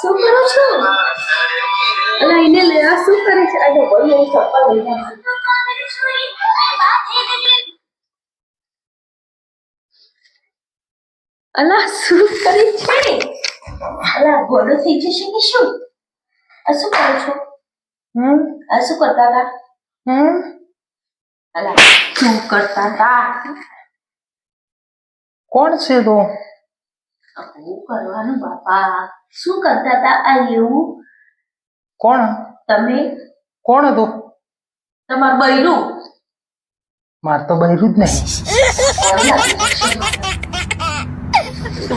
શું કરો છો? અલા એને લે આ શું કરે છે? આજે બોલ ચપ્પલ લઈ અલા શું કરે છે? અલા ગોડો થઈ જશે કે શું? આ શું કરો છો? હમ? આ શું કરતા હતા? હમ? અલા શું કરતા હતા? કોણ છે તો? શું કરવાનું બાપા. શું કરતા હતા આ એવું કોણ? તમે? કોણ હતું? તમાર બૈરું? માર તો બૈરું જ નહીં.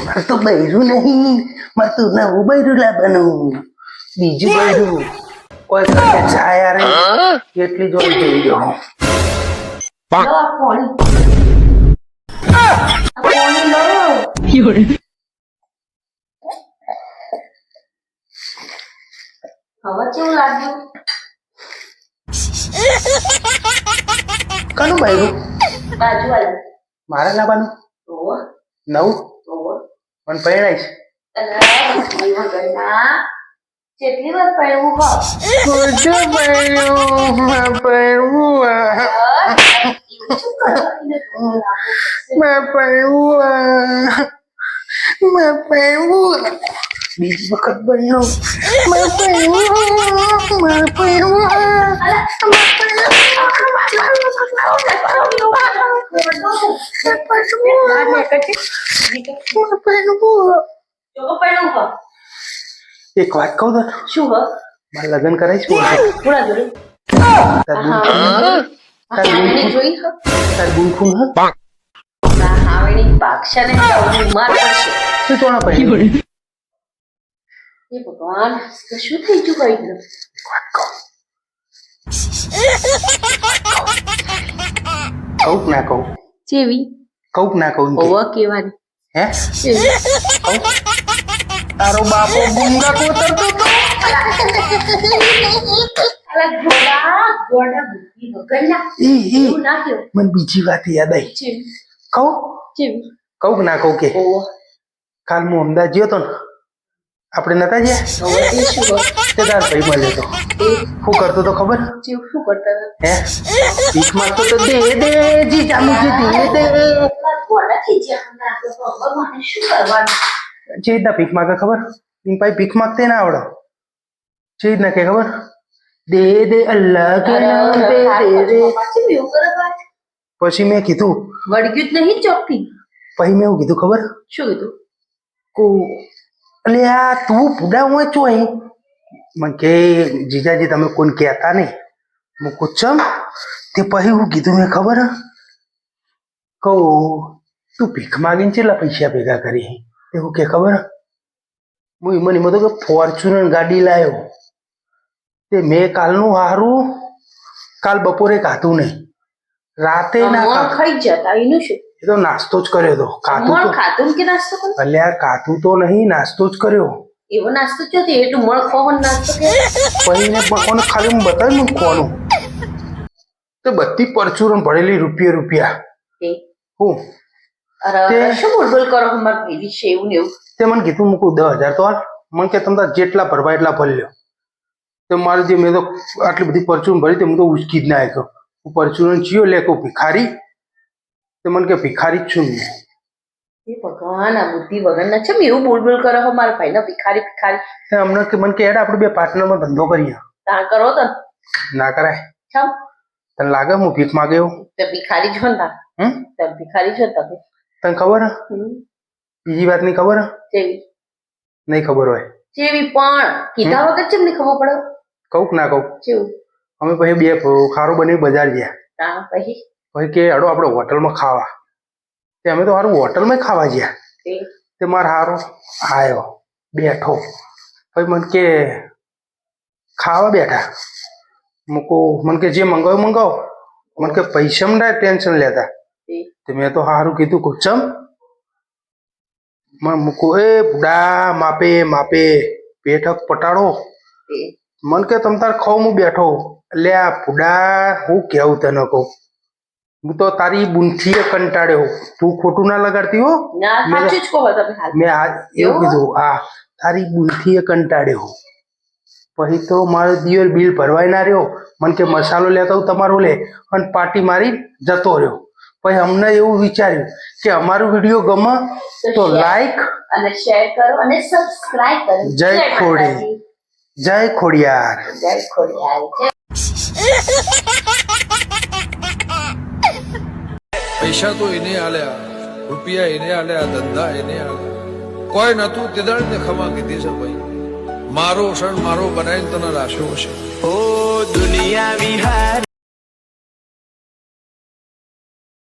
માર તો બૈરું નહીં. માર તો નવું બૈરું લાવવાનું બીજું બૈરું. કોઈ સાથે છાયા રે એટલી જોર જોઈ આ પોણી. લો. હવે કેવું લાગ્યું કનું બૈરું બાજુ વાળું મારે લાવવાનું ઓહો નવું ઓહો પણ પરણાઈશ અલા વગરના જેટલી વાર પડવું હો પૂછો બૈરું પરવું એવું શું કરવાનું ને? મેં પરવું મેં પરવું બીજી વખત બન્યું એક વાત કહું તને શું મારે લગ્ન કરાય જોડે. તાર તાર ગુંફું હ. પાક્ષા ને માર પડશે. શું ચોણા પડી? એ ભગવાન શું થઈ ગયું કઈ ગયું વાત કહું કહું કે ના કહું જેવી? કઉક ના કહું ઓવ કેવાની હે? તારો બાપો ગુંગા કોતરતો તો. મને બીજી વાત યાદ આવી ના કે. કાલ હું અમદાવાદ ગયો તો ને આપણે નતા ગયા? તે તાર ભાઈ મળ્યો તો. શું કરતો તો ખબર? શું કરતા હે? ભીખ માંગતો તો દે દે જી જામુજી દે દે. કરવાનું જે રીતના ભીખ માંગે ખબર? એમ ભાઈ ભીખ માંગતે ના આવડો. જે રીતના કે ખબર? દે દે અલ્લાહ કે નામ પે દે દે. પછી મેં કીધું વળગ્યું જ નહીં ચોકથી. પછી મેં એવું કીધું ખબર? શું કીધું? કો અલે આ તું પુડા હું છું અહીં. મને કે, જીજાજી, તમે કોણ કહેતા નહીં. હું પૂછમ તે પછી હું કીધું મેં ખબર કહું, તું ભીખ માગીને કેટલા પૈસા ભેગા કરી હું? કે, ખબર હું? મને એમાં કે ફોર્ચ્યુનર ગાડી લાવ્યો તે મેં કાલનું હારું, કાલ બપોરે ખાધું નહીં. રાતે ના ખાઈ જતા એનું શું? એ તો નાસ્તો જ કર્યો હતો ખાધું મળ તો ખાધું કે નાસ્તો કર્યો? અલ્યા કાતું તો નહીં નાસ્તો જ કર્યો. એવો નાસ્તો થયો તો એટલું મળ ખોવાનો નાસ્તો કે? પછી ને કોને ખાલી હું ને કોનું તો બધી પરચુરમ ભરેલી રૂપિયા રૂપિયા. હું? અરે શું બોલબોલ કરો છે? એવું ને એવું. તે મને કીધું મૂકું દસ હજાર તો મને કે તમે જેટલા ભરવા એટલા ભરી લ્યો. તો મારે જે મેં તો આટલી બધી પરચુરણ ભરી તે હું તો ઉચકી જ ના આવ્યો હું પરચુરણ ચિયો લે કહું ભિખારી? તે મને કે ભિખારી જ છું હું. એ ભગવાન આ બુદ્ધિ વગરના છે એવું બોલ બોલ કરો મારા ભાઈ ભિખારી ભિખારી. હમણાં કે મને કે એડ આપણે બે પાર્ટનરમાં ધંધો કરીએ. તાણ કરો તો ના કરાય. છમ તને લાગે હું ભીખ માગે એવું? તે ભિખારી છો ને તા હમ? તે ભિખારી છો તમે. તને ખબર હે. બીજી વાતની ખબર હે? જેવી. નહીં ખબર હોય. જેવી પણ. કીધા વગર ચેમ નહીં ખબર પડે? કહું ના કહું? જેવું. અમે પછી બે ખારું બની બજાર ગયા. પછી? કે હડો આપણે હોટલમાં ખાવા. તે અમે તો સારું હોટલમાં ખાવા ગયા. તે મારે સારો આવ્યો બેઠો. પછી મને કે ખાવા બેઠા. મૂકો મને કે જે મંગાવ્યું મંગાવો. મને કે પૈસા ના ટેન્શન લેતા. તે મેં તો સારું કીધું કુચમ મને મૂકો એ બુડા માપે માપે પેઠક પટાડો. મન કે તમ તાર ખાવ હું બેઠો. એટલે આ ફુડા હું કેવું તને કહું? હું તો તારી બુનથી કંટાળ્યો તું ખોટું ના લગાડતી હો? મેં- આ એવું કીધું આ તારી બુનથી કંટાળ્યો પછી તો મારો દિયર બિલ ભરવાય ના રહ્યો. મને કે મસાલો લેતો હું તમારો લે. અને પાર્ટી મારી જતો રહ્યો. પછી અમને એવું વિચાર્યું કે અમારું વીડિયો ગમે તો લાઈક અને શેર કરો અને સબસ્ક્રાઇબ કરો. જય ખોડી. જય ખોડિયાર. જય ખોડિયાર. પૈસા તો એને આલ્યા, રૂપિયા એને આલ્યા, ધંધા એને આલ્યા. કોઈ નતું તે દાડે ને ખમા કીધી છે ભાઈ. મારો શણ મારો બનાવીને તને રાખ્યો છે ઓ દુનિયા વિહાર.